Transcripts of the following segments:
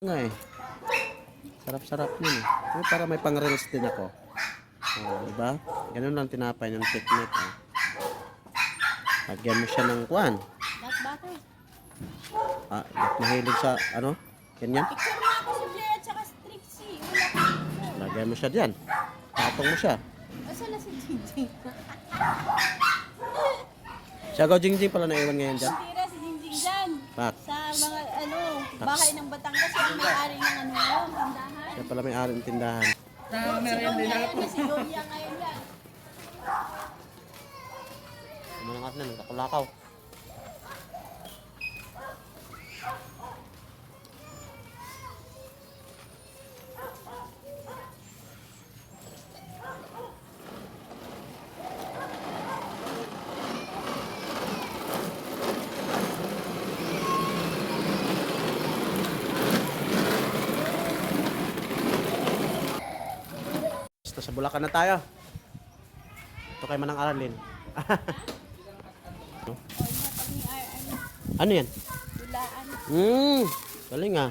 Nga eh. Sarap-sarap yun eh. Eh, para may pang-reels din ako. Oh, diba? Ganun lang tinapay yung technique. Eh. Lagyan mo siya ng kwan. Not butter. Ah, mahilig sa ano? Ganyan. Picture mo ako si Blair at saka si Trixie. Wala ka picture. Lagyan mo siya dyan. Patong mo siya. Asa na si Jingjing? Siya go Jingjing pala naiwan ngayon dyan. Jingjing Bak. Sa mga ano, bahay ng Batangas. Yung may-ari ng ano yun, tindahan. Siya pala may ari ng tindahan. Si Donya yan, si Donya ngayon yan. Ano nga na, nagkakulakaw. Basta sa Bulacan na tayo. Ito kay Manang Aralin. Ano, yan? tulaan. Hmm, galing ah.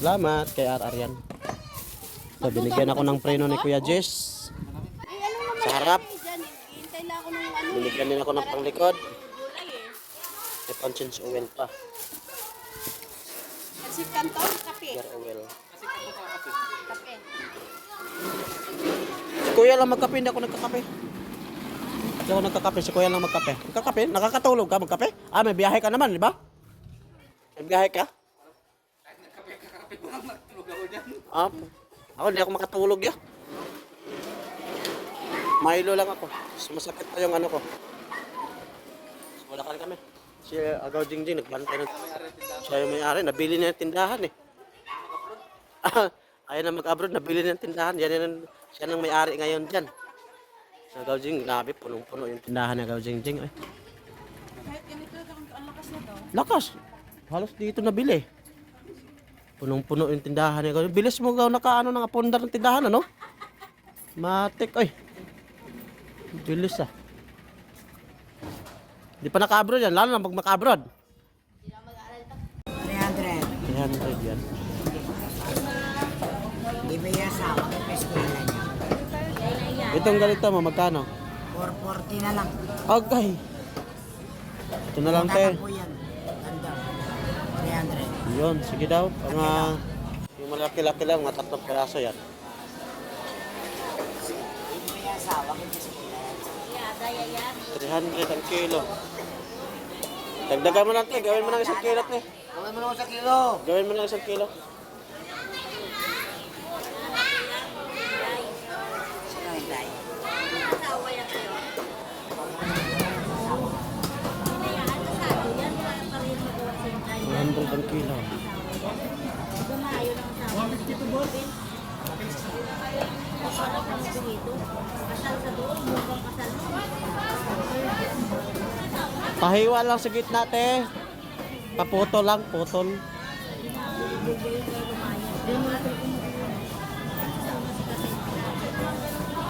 Salamat kay RR yan. So, binigyan ako ng preno ni Kuya Jess. Eh, ano Sa harap. eh, nung ano. Binigyan din ako ng panglikod. Eh. May conscience oil pa. At si Canton, kape. Oil. Si Kuya lang magkape, hindi ako nagkakape. Hindi ako nagkakape, si Kuya lang magkape. Magkakape? Nakakatulog ka magkape? Ah, may biyahe ka naman, di ba? May biyahe ka? Ah, ako hindi ako makatulog ya. Milo lang ako. Sumasakit pa yung ano ko. Wala ka kami. Si Agaw Jingjing nagbantay ng... Siya yung may-ari, nabili na yung tindahan eh. Ayaw na mag-abroad, nabili na yung tindahan. Yan yan, siya nang may-ari ngayon dyan. Sa Agaw Jingjing, grabe, punong-puno yung tindahan ni Agaw Jingjing. Ay, Kahit ganito, ang lakas na lakas. Halos dito nabili. Punong-puno yung tindahan ni Agaw. Bilis mo gaw nakaano ng apundar ng tindahan, ano? Matik, ay. Bilis ah. Di pa naka-abroad yan, lalo na pag maka-abroad. 300. 300 yan. Asawa ko sa eskwela niya. Itong ganito mo, magkano? 440 na lang. Okay. Ito na lang, te. Magkano po yan? Ganda. 300. Yun, sige daw. Mga, yung malaki-laki lang, mga tatlong peraso yan. Ibigay asawa ko sa eskwela yan. Yeah, daya yan. 300 ang kilo. Dagdagan mo natin, gawin mo ng isang kilo, te. Gawin mo naman sa kilo. Gawin mo ng isang kilo. kilo. Pahiwa lang sa gitna, te. Paputo lang, putol. Hindi mo na